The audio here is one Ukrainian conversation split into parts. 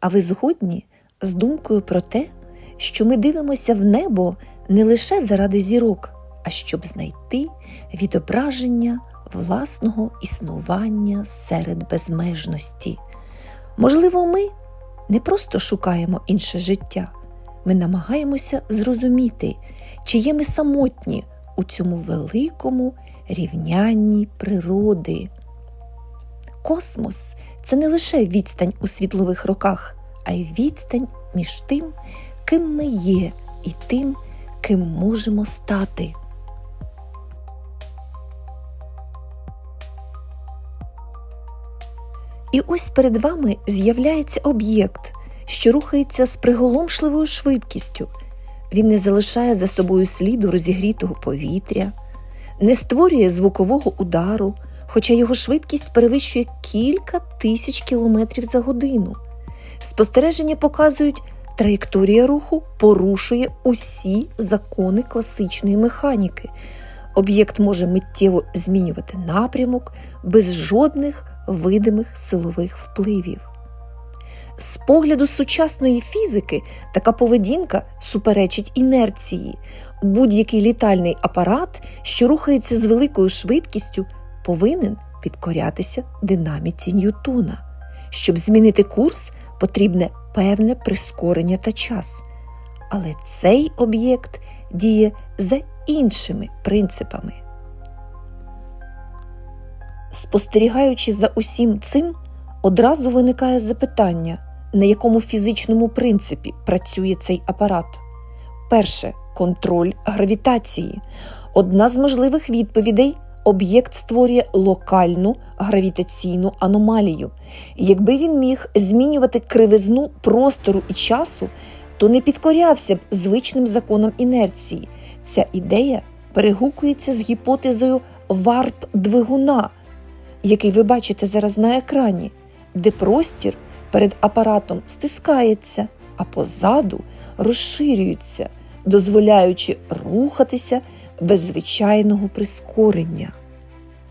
А ви згодні з думкою про те, що ми дивимося в небо не лише заради зірок, а щоб знайти відображення власного існування серед безмежності. Можливо, ми не просто шукаємо інше життя, ми намагаємося зрозуміти, чи є ми самотні у цьому великому рівнянні природи. Космос це не лише відстань у світлових роках, а й відстань між тим, ким ми є, і тим, ким можемо стати. І ось перед вами з'являється об'єкт, що рухається з приголомшливою швидкістю. Він не залишає за собою сліду розігрітого повітря, не створює звукового удару, хоча його швидкість перевищує кілька тисяч кілометрів за годину. Спостереження показують, траєкторія руху порушує усі закони класичної механіки. Об'єкт може миттєво змінювати напрямок без жодних видимих силових впливів. З погляду сучасної фізики така поведінка суперечить інерції. Будь-який літальний апарат, що рухається з великою швидкістю, повинен підкорятися динаміці Ньютона. Щоб змінити курс, потрібне певне прискорення та час. Але цей об'єкт діє за іншими принципами. Спостерігаючи за усім цим, одразу виникає запитання, на якому фізичному принципі працює цей апарат. Перше контроль гравітації. Одна з можливих відповідей об'єкт створює локальну гравітаційну аномалію. Якби він міг змінювати кривизну простору і часу, то не підкорявся б звичним законам інерції. Ця ідея перегукується з гіпотезою варп-двигуна, який ви бачите зараз на екрані, де простір перед апаратом стискається, а позаду розширюється, дозволяючи рухатися без звичайного прискорення.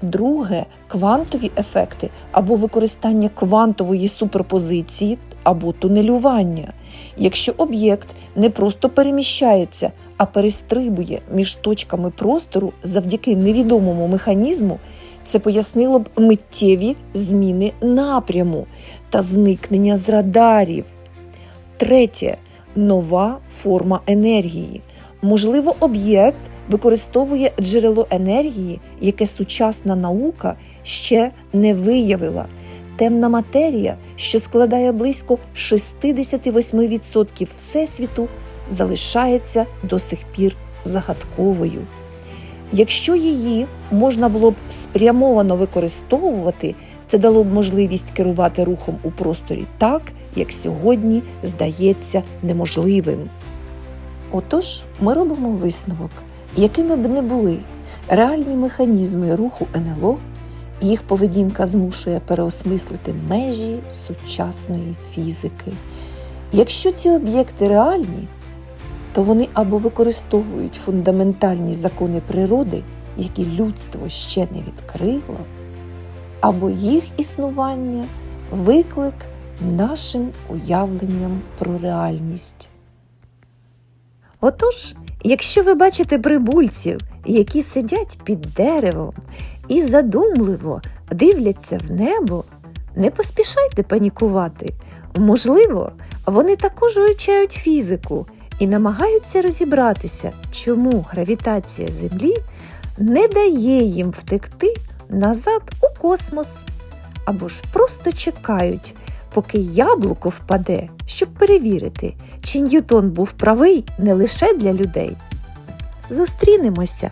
Друге квантові ефекти або використання квантової суперпозиції або тунелювання. Якщо об'єкт не просто переміщається, а перестрибує між точками простору завдяки невідомому механізму, це пояснило б миттєві зміни напряму та зникнення з радарів. Третє нова форма енергії. Можливо, об'єкт використовує джерело енергії, яке сучасна наука ще не виявила. Темна матерія, що складає близько 68% всесвіту, залишається до сих пір загадковою. Якщо її можна було б спрямовано використовувати, це дало б можливість керувати рухом у просторі так, як сьогодні здається неможливим. Отож, ми робимо висновок, якими б не були реальні механізми руху НЛО, їх поведінка змушує переосмислити межі сучасної фізики. Якщо ці об'єкти реальні, то вони або використовують фундаментальні закони природи, які людство ще не відкрило, або їх існування виклик нашим уявленням про реальність. Отож, якщо ви бачите прибульців, які сидять під деревом і задумливо дивляться в небо, не поспішайте панікувати. Можливо, вони також вивчають фізику і намагаються розібратися, чому гравітація Землі не дає їм втекти назад у космос, або ж просто чекають, поки яблуко впаде, щоб перевірити, чи Ньютон був правий не лише для людей. Зустрінемося